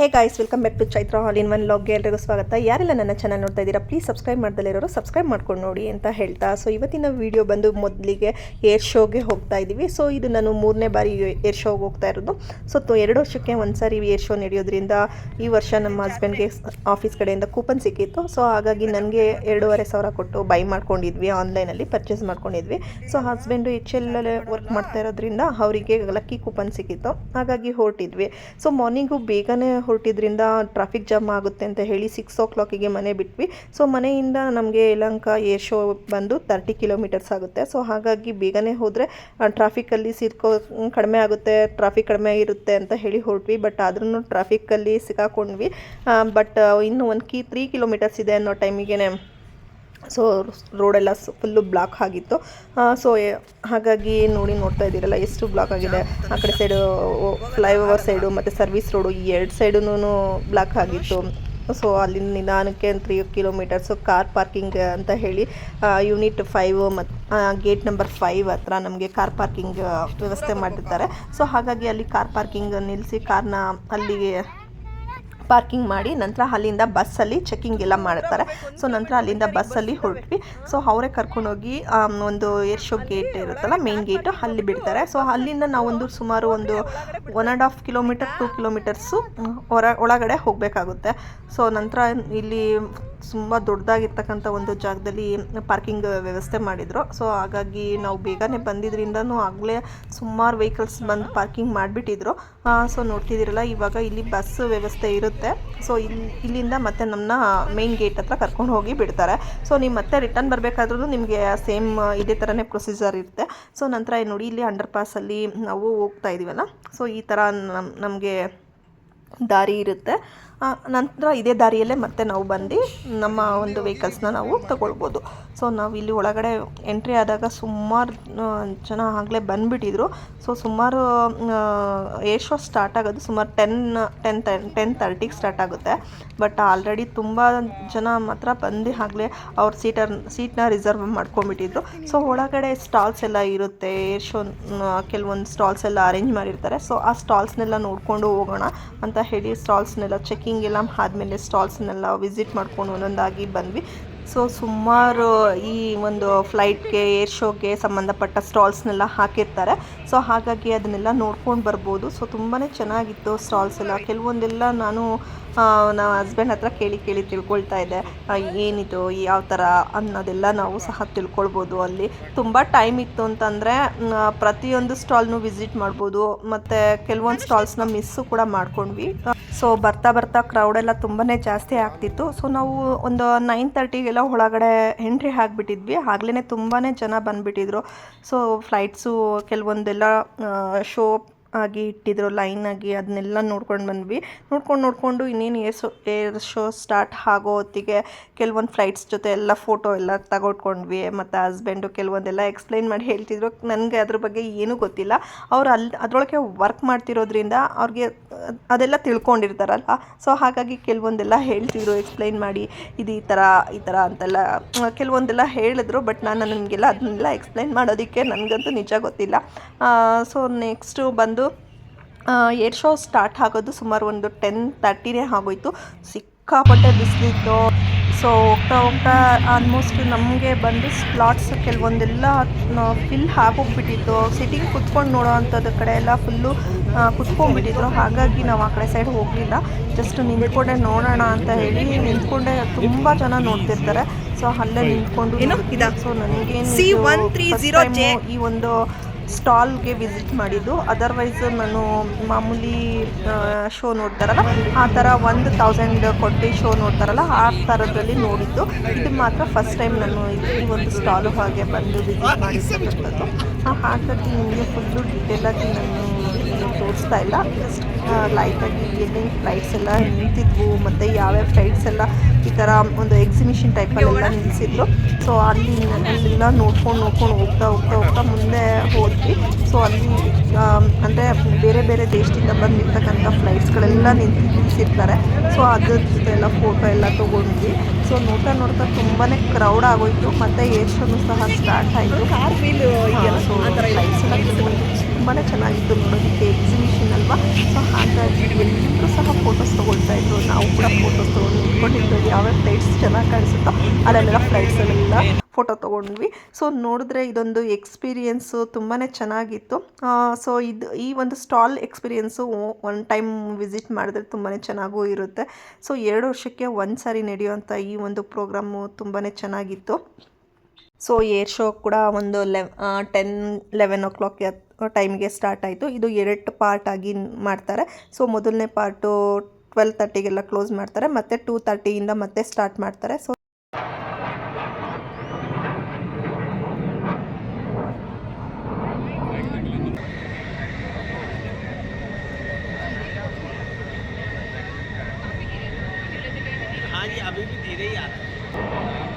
Hey guys welcome back to Chaitra all in one ಲಾಗ್ಗೆ ಎಲ್ರಿಗೂ ಸ್ವಾಗತ. ಯಾರೆಲ್ಲ ನನ್ನ ಚಾನಲ್ ನೋಡ್ತಾ ಇದ್ದೀರಾ ಪ್ಲೀಸ್ ಸಬ್ಸ್ಕ್ರೈಬ್ ಮಾಡ್ದಲ್ಲಿರೋರು ಸಬ್ಸ್ಕ್ರೈಬ್ ಮಾಡ್ಕೊಂಡು ನೋಡಿ ಅಂತ ಹೇಳ್ತಾ. ಸೊ ಇವತ್ತಿನ ವಿಡಿಯೋ ಬಂದು ಮೊದಲಿಗೆ ಏರ್ ಶೋಗೆ ಹೋಗ್ತಾ ಇದ್ದೀವಿ. ಸೊ ಇದು ನಾನು ಮೂರನೇ ಬಾರಿ ಏರ್ ಶೋಗೆ ಹೋಗ್ತಾ ಇರೋದು. ಸೊ ಎರಡು ವರ್ಷಕ್ಕೆ ಒಂದು ಸಾರಿ ಏರ್ ಶೋ ನಡೆಯೋದ್ರಿಂದ ಈ ವರ್ಷ ನಮ್ಮ ಹಸ್ಬೆಂಡ್ಗೆ ಆಫೀಸ್ ಕಡೆಯಿಂದ ಕೂಪನ್ ಸಿಕ್ಕಿತ್ತು. ಸೊ ಹಾಗಾಗಿ ನನಗೆ ಎರಡೂವರೆ ಸಾವಿರ ಕೊಟ್ಟು ಬೈ ಮಾಡ್ಕೊಂಡಿದ್ವಿ ಆನ್ಲೈನಲ್ಲಿ ಪರ್ಚೇಸ್ ಮಾಡ್ಕೊಂಡಿದ್ವಿ. ಸೊ ಹಸ್ಬೆಂಡು ಎಚ್ ಎಲ್ಲೇ ವರ್ಕ್ ಮಾಡ್ತಾ ಇರೋದ್ರಿಂದ ಅವರಿಗೆ ಲಕ್ಕಿ ಕೂಪನ್ ಸಿಕ್ಕಿತ್ತು. ಹಾಗಾಗಿ ಹೊರಟಿದ್ವಿ. ಸೊ ಮಾರ್ನಿಂಗು ಬೇಗನೆ ಹೊರಟಿದ್ರಿಂದ ಟ್ರಾಫಿಕ್ ಜಾಮ್ ಆಗುತ್ತೆ ಅಂತ ಹೇಳಿ ಸಿಕ್ಸ್ ಓ ಕ್ಲಾಕಿಗೆ ಮನೆ ಬಿಟ್ವಿ. ಸೊ ಮನೆಯಿಂದ ನಮಗೆ ಯಲಹಂಕ ಏರ್ ಶೋ ಬಂದು ತರ್ಟಿ ಕಿಲೋಮೀಟರ್ಸ್ ಆಗುತ್ತೆ. ಸೊ ಹಾಗಾಗಿ ಬೇಗನೆ ಹೋದರೆ ಟ್ರಾಫಿಕಲ್ಲಿ ಸಿಕ್ಕೋ ಕಡಿಮೆ ಆಗುತ್ತೆ ಟ್ರಾಫಿಕ್ ಕಡಿಮೆ ಇರುತ್ತೆ ಅಂತ ಹೇಳಿ ಹೊರಟ್ವಿ. ಬಟ್ ಆದ್ರೂ ಟ್ರಾಫಿಕ್ಕಲ್ಲಿ ಸಿಕ್ಕಾಕೊಂಡ್ವಿ. ಬಟ್ ಇನ್ನು ಒಂದು ಕಿ ತ್ರೀ ಕಿಲೋಮೀಟರ್ಸ್ ಇದೆ ಅನ್ನೋ ಟೈಮಿಗೆ ಸೊ ರೋಡೆಲ್ಲ ಫುಲ್ಲು ಬ್ಲಾಕ್ ಆಗಿತ್ತು ಸೊ ಹಾಗಾಗಿ ನೋಡಿ ನೋಡ್ತಾ ಇದ್ದೀರಲ್ಲ, ಎಷ್ಟು ಬ್ಲಾಕ್ ಆಗಿದೆ. ಆ ಕಡೆ ಸೈಡು ಫ್ಲೈಓವರ್ ಸೈಡು ಮತ್ತು ಸರ್ವಿಸ್ ರೋಡು ಈ ಎರಡು ಸೈಡುನು ಬ್ಲಾಕ್ ಆಗಿತ್ತು. ಸೊ ಅಲ್ಲಿಂದ ನಿಧಾನಕ್ಕೆ ತ್ರೀ ಕಿಲೋಮೀಟರ್ಸು ಕಾರ್ ಪಾರ್ಕಿಂಗ್ ಅಂತ ಹೇಳಿ ಯೂನಿಟ್ ಫೈವ್ ಮತ್ತು ಗೇಟ್ ನಂಬರ್ ಫೈವ್ ಹತ್ರ ನಮಗೆ ಕಾರ್ ಪಾರ್ಕಿಂಗ್ ವ್ಯವಸ್ಥೆ ಮಾಡಿರ್ತಾರೆ ಸೊ ಹಾಗಾಗಿ ಅಲ್ಲಿ ಕಾರ್ ಪಾರ್ಕಿಂಗ್ ನಿಲ್ಲಿಸಿ ಕಾರ್ನ ಅಲ್ಲಿಗೆ ಪಾರ್ಕಿಂಗ್ ಮಾಡಿ ನಂತರ ಅಲ್ಲಿಂದ ಬಸ್ಸಲ್ಲಿ ಚೆಕ್ಕಿಂಗ್ ಎಲ್ಲ ಮಾಡ್ತಾರೆ. ಸೊ ನಂತರ ಅಲ್ಲಿಂದ ಬಸ್ಸಲ್ಲಿ ಹೊರಟ್ವಿ. ಸೊ ಅವರೇ ಕರ್ಕೊಂಡೋಗಿ ಒಂದು ಏರ್ ಶೋ ಗೇಟ್ ಇರುತ್ತಲ್ಲ ಮೇನ್ ಗೇಟು ಅಲ್ಲಿ ಬಿಡ್ತಾರೆ. ಸೊ ಅಲ್ಲಿಂದ ನಾವೊಂದು ಸುಮಾರು ಒಂದು one and half kilometre two kilometres ಹೊರ, ಒಳಗಡೆ ಹೋಗಬೇಕಾಗುತ್ತೆ. ಸೊ ನಂತರ ಇಲ್ಲಿ ತುಂಬ ದೊಡ್ಡದಾಗಿರ್ತಕ್ಕಂಥ ಒಂದು ಜಾಗದಲ್ಲಿ ಪಾರ್ಕಿಂಗ್ ವ್ಯವಸ್ಥೆ ಮಾಡಿದರು. ಸೊ ಹಾಗಾಗಿ ನಾವು ಬೇಗನೆ ಬಂದಿದ್ದರಿಂದನೂ ಆಗಲೇ ಸುಮಾರು ವೆಹಿಕಲ್ಸ್ ಬಂದು ಪಾರ್ಕಿಂಗ್ ಮಾಡಿಬಿಟ್ಟಿದ್ರು. ಸೊ ನೋಡ್ತಿದ್ದೀರಲ್ಲ, ಇವಾಗ ಇಲ್ಲಿ ಬಸ್ ವ್ಯವಸ್ಥೆ ಇರುತ್ತೆ. ಸೊ ಇಲ್ಲಿ ಇಲ್ಲಿಂದ ಮತ್ತೆ ನಮ್ಮನ್ನ ಮೇನ್ ಗೇಟ್ ಹತ್ರ ಕರ್ಕೊಂಡು ಹೋಗಿ ಬಿಡ್ತಾರೆ. ಸೊ ನೀವು ಮತ್ತೆ ರಿಟರ್ನ್ ಬರಬೇಕಾದ್ರೂ ನಿಮಗೆ ಸೇಮ್ ಇದೇ ಥರನೇ ಪ್ರೊಸೀಜರ್ ಇರುತ್ತೆ. ಸೊ ನಂತರ ನೋಡಿ, ಇಲ್ಲಿ ಅಂಡರ್ ಪಾಸಲ್ಲಿ ನಾವು ಹೋಗ್ತಾ ಇದೀವಲ್ಲ. ಸೊ ಈ ಥರ ನಮ್, ನಮಗೆ ದಾರಿ ಇರುತ್ತೆ. ನಂತರ ಇದೇ ದಾರಿಯಲ್ಲೇ ಮತ್ತೆ ನಾವು ಬಂದು ನಮ್ಮ ಒಂದು ವೆಹಿಕಲ್ಸ್ನ ನಾವು ತಗೊಳ್ಬೋದು. ಸೊ ನಾವು ಇಲ್ಲಿ ಒಳಗಡೆ ಎಂಟ್ರಿ ಆದಾಗ ಸುಮಾರು ಜನ ಆಗಲೇ ಬಂದುಬಿಟ್ಟಿದ್ರು. ಸೊ ಸುಮಾರು ಏರ್ ಶೋ ಸ್ಟಾರ್ಟ್ ಆಗೋದು ಸುಮಾರು ಟೆನ್ ಟೆನ್ ಟೆನ್ ತರ್ಟಿಗೆ ಸ್ಟಾರ್ಟ್ ಆಗುತ್ತೆ. ಬಟ್ ಆಲ್ರೆಡಿ ತುಂಬ ಜನ ಮಾತ್ರ ಬಂದು ಆಗಲೇ ಅವ್ರ ಸೀಟರ್ ಸೀಟ್ನ ರಿಸರ್ವ್ ಮಾಡ್ಕೊಂಡ್ಬಿಟ್ಟಿದ್ರು. ಸೊ ಒಳಗಡೆ ಸ್ಟಾಲ್ಸ್ ಎಲ್ಲ ಇರುತ್ತೆ. ಏರ್ ಕೆಲವೊಂದು ಸ್ಟಾಲ್ಸ್ ಎಲ್ಲ ಅರೇಂಜ್ ಮಾಡಿರ್ತಾರೆ. ಸೊ ಆ ಸ್ಟಾಲ್ಸ್ನೆಲ್ಲ ನೋಡಿಕೊಂಡು ಹೋಗೋಣ ಅಂತ ಹೇಳಿ ಸ್ಟಾಲ್ಸ್ನೆಲ್ಲ ಚೆಕಿಂಗ್ ಎಲ್ಲ ಆದಮೇಲೆ ಸ್ಟಾಲ್ಸ್ನೆಲ್ಲ ವಿಸಿಟ್ ಮಾಡ್ಕೊಂಡು ಒಂದೊಂದಾಗಿ ಬಂದ್ವಿ. ಸೊ ಸುಮಾರು ಈ ಒಂದು ಫ್ಲೈಟ್ಗೆ, ಏರ್ ಶೋಗೆ ಸಂಬಂಧಪಟ್ಟ ಸ್ಟಾಲ್ಸ್ನೆಲ್ಲ ಹಾಕಿರ್ತಾರೆ. ಸೊ ಹಾಗಾಗಿ ಅದನ್ನೆಲ್ಲ ನೋಡ್ಕೊಂಡು ಬರ್ಬೋದು. ಸೊ ತುಂಬಾ ಚೆನ್ನಾಗಿತ್ತು ಸ್ಟಾಲ್ಸ್ ಎಲ್ಲ. ಕೆಲವೊಂದೆಲ್ಲ ನಾನು ನಮ್ಮ ಹಸ್ಬೆಂಡ್ ಹತ್ರ ಕೇಳಿ ಕೇಳಿ ತಿಳ್ಕೊಳ್ತಾ ಇದ್ದೆ ಏನಿದು ಯಾವ ಥರ ಅನ್ನೋದೆಲ್ಲ ನಾವು ಸಹ ತಿಳ್ಕೊಳ್ಬೋದು ಅಲ್ಲಿ. ತುಂಬ ಟೈಮ್ ಇತ್ತು ಅಂತಂದರೆ ಪ್ರತಿಯೊಂದು ಸ್ಟಾಲ್ನು ವಿಸಿಟ್ ಮಾಡ್ಬೋದು. ಮತ್ತು ಕೆಲವೊಂದು ಸ್ಟಾಲ್ಸ್ನ ಮಿಸ್ಸು ಕೂಡ ಮಾಡ್ಕೊಂಡ್ವಿ. ಸೊ ಬರ್ತಾ ಬರ್ತಾ ಕ್ರೌಡ್ ಎಲ್ಲ ತುಂಬಾ ಜಾಸ್ತಿ ಆಗ್ತಿತ್ತು. ಸೊ ನಾವು ಒಂದು ನೈನ್ ತರ್ಟಿಗೆಲ್ಲ ಒಳಗಡೆ ಎಂಟ್ರಿ ಆಗಿಬಿಟ್ಟಿದ್ವಿ ಆಗ್ಲೇ ತುಂಬಾ ಜನ ಬಂದುಬಿಟ್ಟಿದ್ರು. ಸೊ ಫ್ಲೈಟ್ಸು ಕೆಲವೊಂದೆಲ್ಲ ಶೋ ಆಗಿ ಇಟ್ಟಿದ್ರು ಲೈನ್ ಆಗಿ ಅದನ್ನೆಲ್ಲ ನೋಡ್ಕೊಂಡು ಬಂದ್ವಿ. ನೋಡ್ಕೊಂಡು ನೋಡಿಕೊಂಡು ಇನ್ನೇನು air show air show start ಆಗೋ ಹೊತ್ತಿಗೆ ಕೆಲವೊಂದು ಫ್ಲೈಟ್ಸ್ ಜೊತೆ ಎಲ್ಲ ಫೋಟೋ ಎಲ್ಲ ತಗೊಟ್ಕೊಂಡ್ವಿ. ಮತ್ತು ಹಸ್ಬೆಂಡು ಕೆಲವೊಂದೆಲ್ಲ ಎಕ್ಸ್ಪ್ಲೈನ್ ಮಾಡಿ ಹೇಳ್ತಿದ್ರು. ನನಗೆ ಅದ್ರ ಬಗ್ಗೆ ಏನೂ ಗೊತ್ತಿಲ್ಲ. ಅವ್ರು ಅಲ್ಲಿ ಅದರೊಳಗೆ ವರ್ಕ್ ಮಾಡ್ತಿರೋದ್ರಿಂದ ಅವ್ರಿಗೆ ಅದೆಲ್ಲ ತಿಳ್ಕೊಂಡಿರ್ತಾರಲ್ಲ ಸೊ ಹಾಗಾಗಿ ಕೆಲವೊಂದೆಲ್ಲ ಹೇಳ್ತಿದ್ರು ಎಕ್ಸ್ಪ್ಲೈನ್ ಮಾಡಿ ಇದು ಈ ಥರ ಈ ಥರ ಅಂತೆಲ್ಲ. ಕೆಲವೊಂದೆಲ್ಲ ಹೇಳಿದ್ರು ಬಟ್ ನಾನು ನನಗೆಲ್ಲ ಅದನ್ನೆಲ್ಲ ಎಕ್ಸ್ಪ್ಲೈನ್ ಮಾಡೋದಕ್ಕೆ ನನಗಂತೂ ನಿಜ ಗೊತ್ತಿಲ್ಲ. ಸೊ ನೆಕ್ಸ್ಟು ಬಂದು ಏರ್ ಶೋ ಸ್ಟಾರ್ಟ್ ಆಗೋದು ಸುಮಾರು ಒಂದು ಟೆನ್ ತರ್ಟಿನೇ ಆಗೋಯ್ತು. ಸಿಕ್ಕಾಪಟ್ಟೆ ಬಿಸಿಲಿತ್ತು. ಸೊ ಹೋಗ್ತಾ ಹೋಗ್ತಾ ಆಲ್ಮೋಸ್ಟ್ ನಮಗೆ ಬಂದು ಸ್ಲಾಟ್ಸ್ ಕೆಲವೊಂದೆಲ್ಲ ಫಿಲ್ ಆಗೋಗ್ಬಿಟ್ಟಿತ್ತು. ಸಿಟಿಂಗ್ ಕುತ್ಕೊಂಡು ನೋಡೋ ಅಂಥದ್ದು ಕಡೆ ಎಲ್ಲ ಫುಲ್ಲು ಕುತ್ಕೊಂಡ್ಬಿಟ್ಟಿದ್ರು. ಹಾಗಾಗಿ ನಾವು ಆ ಕಡೆ ಸೈಡ್ ಹೋಗಲಿಲ್ಲ. ಜಸ್ಟ್ ನಿಂತ್ಕೊಂಡೆ ನೋಡೋಣ ಅಂತ ಹೇಳಿ ನಿಂತ್ಕೊಂಡೆ ತುಂಬ ಜನ ನೋಡ್ತಿರ್ತಾರೆ. ಸೊ ಅಲ್ಲೇ ನಿಂತ್ಕೊಂಡು ಸೊ ನನಗೆ ಈ ಒಂದು ಸ್ಟಾಲ್ಗೆ ವಿಸಿಟ್ ಮಾಡಿದ್ದು. ಅದರ್ವೈಸ್ ನಾನು ಮಾಮೂಲಿ ಶೋ ನೋಡ್ತಾರಲ್ಲ, ಆ ಥರ ಒಂದು ತೌಸಂಡ್ ಕೊಟ್ಟು ಶೋ ನೋಡ್ತಾರಲ್ಲ, ಆ ಥರದಲ್ಲಿ ನೋಡಿದ್ದು. ಇದು ಮಾತ್ರ ಫಸ್ಟ್ ಟೈಮ್ ನಾನು ಈ ಒಂದು ಸ್ಟಾಲು ಹಾಗೆ ಬಂದು ವಿಸಿಟ್ ಮಾಡಿರ್ತಕ್ಕಂಥದ್ದು ಹಾಗಾಗಿ ನಿಮಗೆ ಫುಲ್ಲು ಡೀಟೇಲಾಗಿ ನಾನು ತೋರಿಸ್ತಾ ಇಲ್ಲ. ಜಸ್ಟ್ ಲೈಟಾಗಿ ಏನೇನು ಫ್ಲೈಟ್ಸ್ ಎಲ್ಲ ನಿಂತಿದ್ವು ಮತ್ತು ಯಾವ್ಯಾವ ಫ್ಲೈಟ್ಸ್ ಎಲ್ಲ ಈ ಥರ ಒಂದು ಎಕ್ಸಿಬಿಷನ್ ಟೈಪಲ್ಲೆಲ್ಲ ನಿಲ್ಲಿಸಿದ್ರು ಸೊ ಅಲ್ಲಿ ಅಲ್ಲೆಲ್ಲ ನೋಡ್ಕೊಂಡು ನೋಡ್ಕೊಂಡು ಹೋಗ್ತಾ ಹೋಗ್ತಾ ಹೋಗ್ತಾ ಮುಂದೆ ಹೋದ್ವಿ. ಸೊ ಅಲ್ಲಿ ಅಂದರೆ ಬೇರೆ ಬೇರೆ ದೇಶದಿಂದ ಬಂದಿರ್ತಕ್ಕಂಥ ಫ್ಲೈಟ್ಸ್ಗಳೆಲ್ಲ ನಿಂತು ನಿಲ್ಲಿಸಿರ್ತಾರೆ ಸೊ ಅದ್ರ ಜೊತೆ ಎಲ್ಲ ಫೋಟೋ ಎಲ್ಲ ತೊಗೊಂಡ್ವಿ. ಸೊ ನೋಡ್ತಾ ನೋಡ್ತಾ ತುಂಬಾ ಕ್ರೌಡ್ ಆಗೋಯ್ತು. ಮತ್ತು ಏರ್ ಶೋನು ಸಹ ಸ್ಟಾರ್ಟ್ ಆಯಿತು. ಸೊ ಫ್ಲೈಟ್ಸ್ ತುಂಬಾ ಚೆನ್ನಾಗಿತ್ತು ನೋಡೋದಕ್ಕೆ ಎಕ್ಸಿಬಿಷನ್ ಅಲ್ವಾ? ಸೊ ಹಾಗಾಗಿ ಎಲ್ಲರೂ ಸಹ ಫೋಟೋಸ್ ತೊಗೊಳ್ತಾ ಇದ್ರು. ನಾವು ಕೂಡ ಫೋಟೋಸ್ ತೊಗೊಂಡು ಯಾವ ಯಾವ್ಯಾವ ಫ್ಲೈಟ್ಸ್ ಚೆನ್ನಾಗಿ ಕಾಣಿಸುತ್ತೋ ಅಲ್ಲೆಲ್ಲ ಫ್ಲೈಟ್ಸಲ್ಲೆಲ್ಲ ಫೋಟೋ ತೊಗೊಂಡ್ವಿ. ಸೊ ನೋಡಿದ್ರೆ ಇದೊಂದು ಎಕ್ಸ್ಪೀರಿಯೆನ್ಸು ತುಂಬಾ ಚೆನ್ನಾಗಿತ್ತು. ಸೊ ಇದು ಈ ಒಂದು stall experience one time visit ಮಾಡಿದ್ರೆ ತುಂಬಾ ಚೆನ್ನಾಗೂ ಇರುತ್ತೆ. ಸೊ ಎರಡು ವರ್ಷಕ್ಕೆ ಒಂದು ಸಾರಿ ನಡೆಯುವಂಥ ಈ ಒಂದು ಪ್ರೋಗ್ರಾಮು ತುಂಬಾ ಚೆನ್ನಾಗಿತ್ತು. ಸೊ ಏರ್ ಶೋ ಕೂಡ ಒಂದು ಲೆವ್ ಟೆನ್ ಲೆವೆನ್ ಓ ಕ್ಲಾಕ್ ಟೈಮಿಗೆ ಸ್ಟಾರ್ಟ್ ಆಯಿತು ಇದು ಎರಡು ಪಾರ್ಟ್ ಆಗಿ ಮಾಡ್ತಾರೆ ಸೊ ಮೊದಲನೇ ಪಾರ್ಟು ಟ್ವೆಲ್ ತರ್ಟಿಗೆಲ್ಲ ಕ್ಲೋಸ್ ಮಾಡ್ತಾರೆ ಮತ್ತು ಟೂ ತರ್ಟಿಯಿಂದ ಮತ್ತೆ ಸ್ಟಾರ್ಟ್ ಮಾಡ್ತಾರೆ ಸೊ हाँ जी अभी भी धीरे ही आ रहा है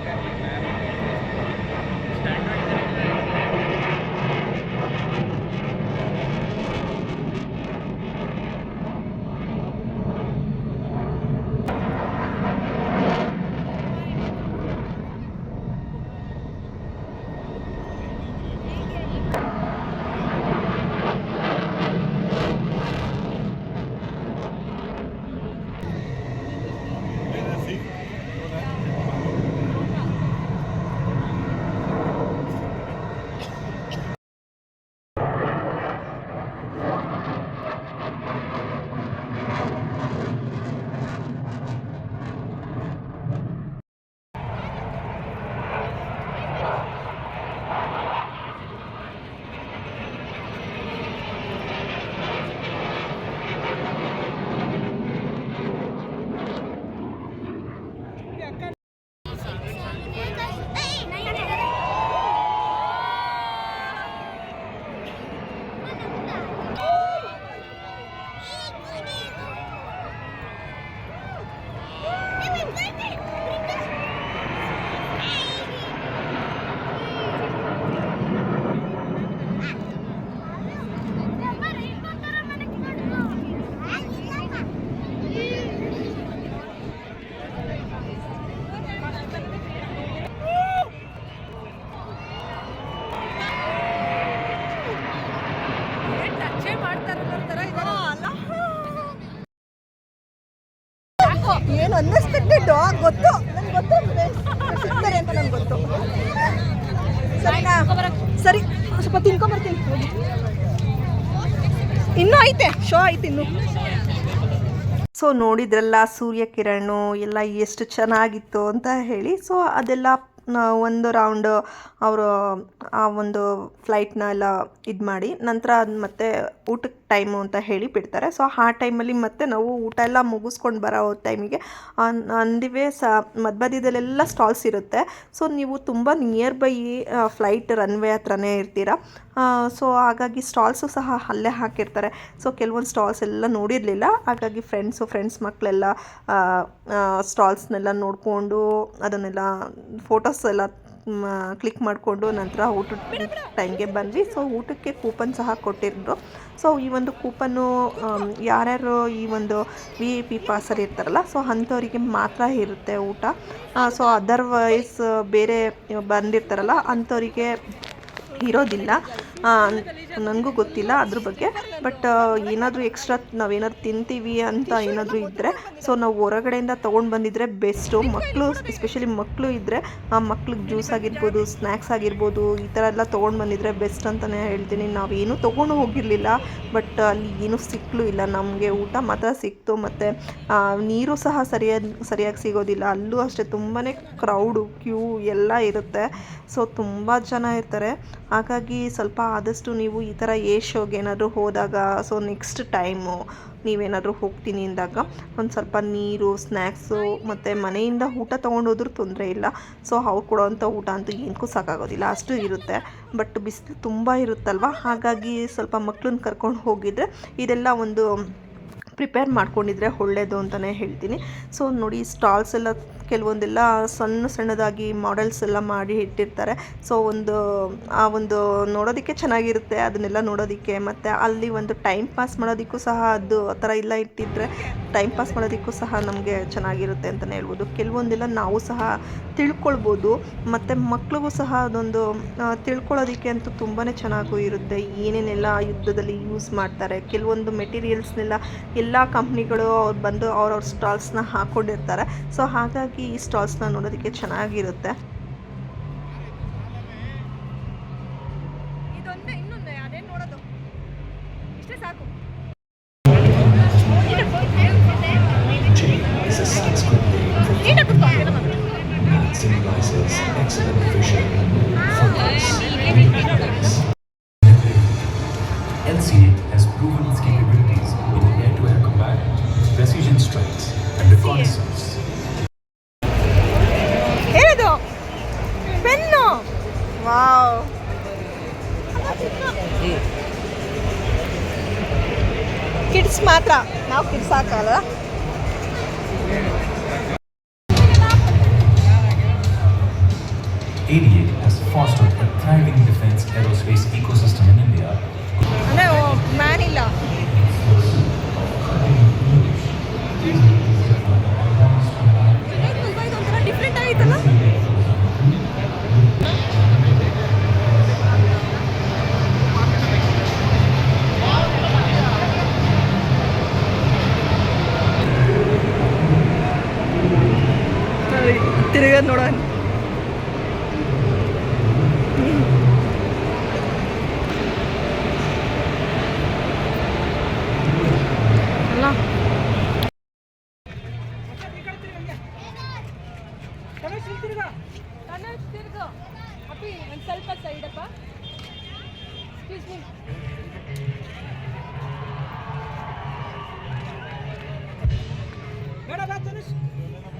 ಏನು ಅನ್ಎಕ್ಸ್ಪೆಕ್ಟೆಡ್ ಗೊತ್ತು. ನನಗೆ ಗೊತ್ತು ಸಿಗ್ತಾರೆ ಅಂತ ನನಗೆ ಗೊತ್ತು. ಸರಿನಾ? ಸರಿ, ಸ್ವಲ್ಪ ತಿನ್ಕೊಂಬರ್ತೀನಿ. ಇನ್ನೂ ಐತೆ, ಶೋ ಐತೆ ಇನ್ನು. ಸೊ ನೋಡಿದ್ರಲ್ಲ ಸೂರ್ಯಕಿರಣು, ಎಲ್ಲ ಎಷ್ಟು ಚೆನ್ನಾಗಿತ್ತು ಅಂತ ಹೇಳಿ. ಸೊ ಅದೆಲ್ಲ ಒಂದು ರೌಂಡ್ ಅವರು ಆ ಒಂದು ಫ್ಲೈಟ್ನ ಎಲ್ಲ ಇದು ಮಾಡಿ ನಂತರ ಅದು ಮತ್ತೆ ಊಟಕ್ಕೆ ಟೈಮು ಅಂತ ಹೇಳಿ ಬಿಡ್ತಾರೆ. ಸೊ, ಆ ಟೈಮಲ್ಲಿ ಮತ್ತೆ ನಾವು ಊಟ ಎಲ್ಲ ಮುಗಿಸ್ಕೊಂಡು ಬರೋ ಟೈಮಿಗೆ ಅಂದಿವೆ ಸ ಮಧ್ಯ ಸ್ಟಾಲ್ಸ್ ಇರುತ್ತೆ. ಸೊ, ನೀವು ತುಂಬ ನಿಯರ್ ಬೈ ಫ್ಲೈಟ್ ರನ್ವೇ ಹತ್ರನೇ ಇರ್ತೀರ. ಸೊ, ಹಾಗಾಗಿ ಸ್ಟಾಲ್ಸು ಸಹ ಅಲ್ಲೇ ಹಾಕಿರ್ತಾರೆ. ಸೊ, ಕೆಲವೊಂದು ಸ್ಟಾಲ್ಸ್ ಎಲ್ಲ ನೋಡಿರಲಿಲ್ಲ. ಹಾಗಾಗಿ ಫ್ರೆಂಡ್ಸು ಫ್ರೆಂಡ್ಸ್ ಮಕ್ಕಳೆಲ್ಲ ಸ್ಟಾಲ್ಸ್ನೆಲ್ಲ ನೋಡಿಕೊಂಡು ಅದನ್ನೆಲ್ಲ ಫೋಟೋಸ್ ಎಲ್ಲ ಕ್ಲಿಕ್ ಮಾಡಿಕೊಂಡು ನಂತರ ಊಟದ ಟೈಮ್ಗೆ ಬಂದ್ವಿ ಸೊ ಊಟಕ್ಕೆ ಕೂಪನ್ ಸಹ ಕೊಟ್ಟಿದ್ರು. ಸೊ ಈ ಒಂದು ಕೂಪನ್ನು ಯಾರ್ಯಾರು ಈ ಒಂದು ವಿ ಐ ಪಿ ಪಾಸರ್ ಇರ್ತಾರಲ್ಲ ಸೊ ಅಂಥವರಿಗೆ ಮಾತ್ರ ಇರುತ್ತೆ ಊಟ. ಸೊ ಅದರ್ವೈಸ್ ಬೇರೆ ಬಂದಿರ್ತಾರಲ್ಲ, ಅಂಥವರಿಗೆ ಇರೋದಿಲ್ಲ. ನನಗೂ ಗೊತ್ತಿಲ್ಲ ಅದ್ರ ಬಗ್ಗೆ. ಬಟ್ ಏನಾದರೂ ಎಕ್ಸ್ಟ್ರಾ ನಾವೇನಾದ್ರು ತಿಂತೀವಿ ಅಂತ ಏನಾದರೂ ಇದ್ದರೆ ಸೊ ನಾವು ಹೊರಗಡೆಯಿಂದ ತೊಗೊಂಡು ಬಂದಿದ್ರೆ ಬೆಸ್ಟು ಮಕ್ಕಳು ಎಸ್ಪೆಷಲಿ ಮಕ್ಕಳು ಇದ್ದರೆ ಆ ಮಕ್ಳಿಗೆ ಜ್ಯೂಸ್ ಆಗಿರ್ಬೋದು ಸ್ನ್ಯಾಕ್ಸ್ ಆಗಿರ್ಬೋದು, ಈ ಥರ ಎಲ್ಲ ತೊಗೊಂಡು ಬಂದಿದ್ರೆ ಬೆಸ್ಟ್ ಅಂತಲೇ ಹೇಳ್ತೀನಿ. ನಾವೇನು ತೊಗೊಂಡು ಹೋಗಿರಲಿಲ್ಲ ಬಟ್ ಅಲ್ಲಿ ಏನೂ ಸಿಕ್ಕಲೂ ಇಲ್ಲ. ನಮಗೆ ಊಟ ಮಾತ್ರ ಸಿಕ್ತು. ಮತ್ತು ನೀರು ಸಹ ಸರಿಯಾಗಿ ಸರಿಯಾಗಿ ಸಿಗೋದಿಲ್ಲ. ಅಲ್ಲೂ ಅಷ್ಟೇ ತುಂಬಾ ಕ್ರೌಡು ಕ್ಯೂ ಎಲ್ಲ ಇರುತ್ತೆ. ಸೊ ತುಂಬ ಜನ ಇರ್ತಾರೆ. ಹಾಗಾಗಿ ಸ್ವಲ್ಪ ಆದಷ್ಟು ನೀವು ಈ ಥರ ಏ ಶೋಗೆ ಏನಾದರೂ ಹೋದಾಗ ಸೊ ನೆಕ್ಸ್ಟ್ ಟೈಮು ನೀವೇನಾದರೂ ಹೋಗ್ತೀನಿ ಅಂದಾಗ ಒಂದು ಸ್ವಲ್ಪ ನೀರು ಸ್ನ್ಯಾಕ್ಸು ಮತ್ತು ಮನೆಯಿಂದ ಊಟ ತೊಗೊಂಡೋದ್ರೂ ತೊಂದರೆ ಇಲ್ಲ. ಸೊ ಅವ್ರು ಕೊಡೋವಂಥ ಊಟ ಅಂತೂ ಏನಕ್ಕೂ ಸಾಕಾಗೋದಿಲ್ಲ. ಅಷ್ಟು ಇರುತ್ತೆ. ಬಟ್ ಬಿಸಿಲು ತುಂಬ ಇರುತ್ತಲ್ವ? ಹಾಗಾಗಿ ಸ್ವಲ್ಪ ಮಕ್ಳನ್ನ ಕರ್ಕೊಂಡು ಹೋಗಿದ್ರೆ ಇದೆಲ್ಲ ಒಂದು ಪ್ರಿಪೇರ್ ಮಾಡ್ಕೊಂಡಿದ್ರೆ ಒಳ್ಳೆಯದು ಅಂತಲೇ ಹೇಳ್ತೀನಿ. ಸೊ ನೋಡಿ ಸ್ಟಾಲ್ಸ್ ಎಲ್ಲ ಕೆಲವೊಂದೆಲ್ಲ ಸಣ್ಣ ಸಣ್ಣದಾಗಿ ಮಾಡೆಲ್ಸ್ ಎಲ್ಲ ಮಾಡಿ ಇಟ್ಟಿರ್ತಾರೆ. ಸೊ ಒಂದು, ಆ ಒಂದು ನೋಡೋದಕ್ಕೆ ಚೆನ್ನಾಗಿರುತ್ತೆ, ಅದನ್ನೆಲ್ಲ ನೋಡೋದಕ್ಕೆ. ಮತ್ತು ಅಲ್ಲಿ ಒಂದು ಟೈಮ್ ಪಾಸ್ ಮಾಡೋದಕ್ಕೂ ಸಹ ಅದು ಆ ಥರ ಎಲ್ಲ ಇಟ್ಟಿದ್ರೆ ಟೈಮ್ ಪಾಸ್ ಮಾಡೋದಕ್ಕೂ ಸಹ ನಮಗೆ ಚೆನ್ನಾಗಿರುತ್ತೆ ಅಂತಲೇ ಹೇಳ್ಬೋದು. ಕೆಲವೊಂದೆಲ್ಲ ನಾವು ಸಹ ತಿಳ್ಕೊಳ್ಬೋದು. ಮತ್ತು ಮಕ್ಳಿಗೂ ಸಹ ಅದೊಂದು ತಿಳ್ಕೊಳ್ಳೋದಕ್ಕೆ ಅಂತೂ ತುಂಬಾ ಚೆನ್ನಾಗೂ ಇರುತ್ತೆ. ಏನೇನೆಲ್ಲ ಯುದ್ಧದಲ್ಲಿ ಯೂಸ್ ಮಾಡ್ತಾರೆ, ಕೆಲವೊಂದು ಮೆಟೀರಿಯಲ್ಸ್ನೆಲ್ಲ ಎಲ್ಲ ಕಂಪ್ನಿಗಳು ಅವ್ರು ಬಂದು ಅವ್ರವ್ರ ಸ್ಟಾಲ್ಸ್ನ ಹಾಕೊಂಡಿರ್ತಾರೆ. ಸೊ ಹಾಗಾಗಿ ಈ ಸ್ಟಾಲ್ಸ್ನ ನೋಡೋದಕ್ಕೆ ಚೆನ್ನಾಗಿರುತ್ತೆ. ADA has fostered a thriving defense aerospace ecosystem in India ಅಂದರೆ ಮ್ಯಾನ್ ಇಲ್ಲ ಡಿಫ್ರೆಂಟ್ ಆಗಿತ್ತಲ್ಲ ತಿರುಗ ನೋಡೋಣ Thank you.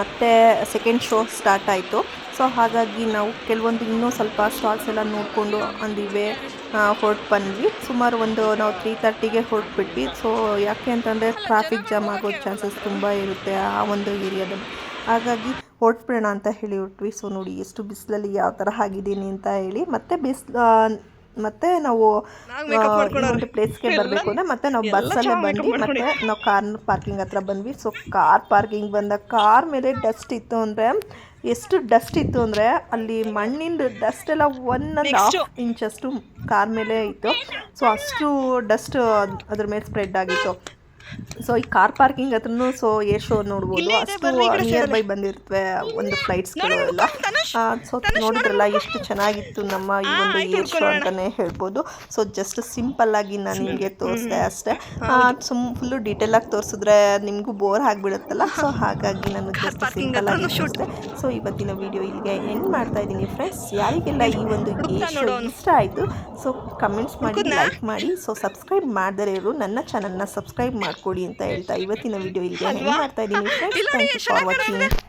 ಮತ್ತೆ ಸೆಕೆಂಡ್ ಶೋ ಸ್ಟಾರ್ಟ್ ಆಯಿತು. ಸೊ ಹಾಗಾಗಿ ನಾವು ಕೆಲವೊಂದು ಇನ್ನೂ ಸ್ವಲ್ಪ ಸ್ಟಾಲ್ಸ್ ಎಲ್ಲ ನೋಡಿಕೊಂಡು ಅಂದಿವೆ ಹೊರಟು ಬಂದ್ವಿ. ಸುಮಾರು ಒಂದು ನಾವು ತ್ರೀ ತರ್ಟಿಗೆ ಹೊರಟ್ಬಿಟ್ವಿ. ಸೊ ಯಾಕೆ ಅಂತಂದರೆ ಟ್ರಾಫಿಕ್ ಜಾಮ್ ಆಗೋ ಚಾನ್ಸಸ್ ತುಂಬ ಇರುತ್ತೆ ಆ ಒಂದು ಏರಿಯಾದಲ್ಲಿ ಹಾಗಾಗಿ ಹೊರಟ್ಬಿಡೋಣ ಅಂತ ಹೇಳಿ ಹೊರಟ್ವಿ ಸೊ ನೋಡಿ, ಎಷ್ಟು ಬಿಸಿಲಲ್ಲಿ ಯಾವ ಥರ ಆಗಿದ್ದೀನಿ ಅಂತ ಹೇಳಿ. ಮತ್ತು ಬಿಸಿಲು ಮತ್ತೆ ನಾವು ಒಂದು ಪ್ಲೇಸ್ಗೆ ಬರಬೇಕು ಅಂದರೆ ಮತ್ತೆ ನಾವು ಬಸ್ಸಲ್ಲೇ ಬಂದ್ವಿ ಮತ್ತೆ ನಾವು ಕಾರ್ ಪಾರ್ಕಿಂಗ್ ಹತ್ರ ಬಂದ್ವಿ. ಸೊ ಕಾರ್ ಪಾರ್ಕಿಂಗ್ ಬಂದ ಕಾರ್ ಮೇಲೆ ಡಸ್ಟ್ ಇತ್ತು ಅಂದರೆ ಎಷ್ಟು ಡಸ್ಟ್ ಇತ್ತು ಅಂದರೆ ಅಲ್ಲಿ ಮಣ್ಣಿಂದ ಡಸ್ಟ್ ಎಲ್ಲ ಒನ್ ಆ್ಯಂಡ್ ಹಾಫ್ ಇಂಚಷ್ಟು ಕಾರ್ ಮೇಲೆ ಇತ್ತು. ಸೊ ಅಷ್ಟು ಡಸ್ಟ್ ಅದ್ರ ಮೇಲೆ ಸ್ಪ್ರೆಡ್ ಆಗಿತ್ತು. ಸೊ ಈ ಕಾರ್ ಪಾರ್ಕಿಂಗ್ ಹತ್ರನು ಸೊ ಏರ್ ಶೋ ನೋಡ್ಬೋದು. ಅಷ್ಟು ನಿಯರ್ ಬೈ ಬಂದಿರ್ತವೆ ಒಂದು ಫ್ಲೈಟ್ಸ್ಗಳು ಎಲ್ಲ. ಸೊ ನೋಡಿದ್ರಲ್ಲ ಎಷ್ಟು ಚೆನ್ನಾಗಿತ್ತು ನಮ್ಮ ಈ ಒಂದು ಏರ್ ಶೋ ಅಂತಾನೆ ಹೇಳ್ಬೋದು. ಸೊ ಜಸ್ಟ್ ಸಿಂಪಲ್ ಆಗಿ ನಾನು ನಿಮಗೆ ತೋರಿಸ್ದೆ ಅಷ್ಟೇ. ಸುಮ್ ಫುಲ್ ಡೀಟೇಲ್ ಆಗಿ ತೋರಿಸಿದ್ರೆ ನಿಮಗೂ ಬೋರ್ ಆಗಿಬಿಡುತ್ತಲ್ಲ. ಸೊ ಹಾಗಾಗಿ ನಾನು ಜಸ್ಟ್ ಸಿಂಪಲ್ ಆಗಿ ತೋರಿಸಿದೆ. ಸೊ ಇವತ್ತಿನ ವಿಡಿಯೋ ಇಲ್ಲಿಗೆ ಎಂಡ್ ಮಾಡ್ತಾ ಇದ್ದೀನಿ ಫ್ರೆಂಡ್ಸ್ ಯಾರಿಗೆಲ್ಲ ಈ ಒಂದು ಏರ್ ಶೋ ಇಷ್ಟ ಆಯಿತು ಸೊ ಕಮೆಂಟ್ಸ್ ಮಾಡಿ ಲೈಕ್ ಮಾಡಿ. ಸೊ ಸಬ್ಸ್ಕ್ರೈಬ್ ಮಾಡಿದರೆ ಇವರು. ನನ್ನ ಚಾನಲ್ನ ಸಬ್ಸ್ಕ್ರೈಬ್ ಮಾಡ್ಕೊಡಿ ಅಂತ ಹೇಳ್ತಾ ಇವತ್ತಿನ ವಿಡಿಯೋ ಇಲ್ಲಿ ಎಂಡ್ ಮಾಡ್ತಾ ಇದ್ದೀನಿ ಥ್ಯಾಂಕ್ ಯು ಫಾರ್ ವಾಚಿಂಗ್